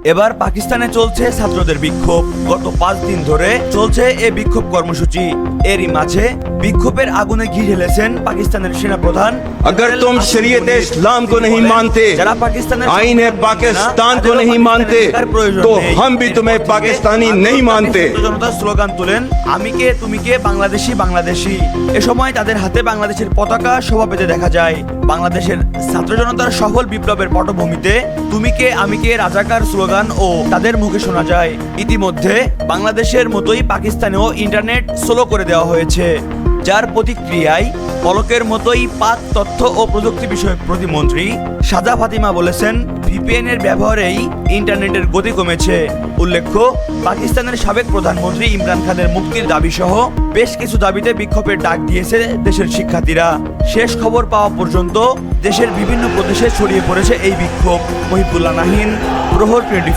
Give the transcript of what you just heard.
এবার পাকিস্তানে চলছে ছাত্রদের বিক্ষোভ গত পাঁচ দিন ধরে চলছে এ বিক্ষোভ কর্মসূচি এরই মাঝে বিক্ষোভের আগুনে ঘি ঢেলেছেন পাকিস্তানের সেনাপ্রধান अगर तुम शरीयत इस्लाम को नहीं मानते যারা পাকিস্তানের आइन है पाकिस्तान को नहीं मानते तो हम भी तुम्हें पाकिस्तानी नहीं मानते জনতার স্লোগান তোলেন আমি কে তুমি কে বাংলাদেশি বাংলাদেশি এ সময় তাদের হাতে বাংলাদেশের পতাকা শোভা পেতে দেখা যায় বাংলাদেশের ছাত্র জনতার সফল বিপ্লবের পটভূমিতে তুমি কে আমি কে রাজাকার স্লোগান ও তাদের মুখে শোনা যায়। ইতিমধ্যে বাংলাদেশের মতোই পাকিস্তানেও ইন্টারনেট স্লো করে দেওয়া হয়েছে, যার প্রতিক্রিয়ায় পলকের মতোই পাক তথ্য ও প্রযুক্তি বিষয়ক প্রতিমন্ত্রী সাজা ফাতিমা বলেছেন ভিপিএন এর ব্যবহারেই ইন্টারনেটের গতি কমেছে। উল্লেখ্য, পাকিস্তানের সাবেক প্রধানমন্ত্রী ইমরান খানের মুক্তির দাবি সহ বেশ কিছু দাবিতে বিক্ষোভের ডাক দিয়েছে দেশের শিক্ষার্থীরা। শেষ খবর পাওয়া পর্যন্ত দেশের বিভিন্ন প্রদেশে ছড়িয়ে পড়েছে এই বিক্ষোভ। মহিবুল্লাহ নাহিন, প্রহর টোয়েন্টি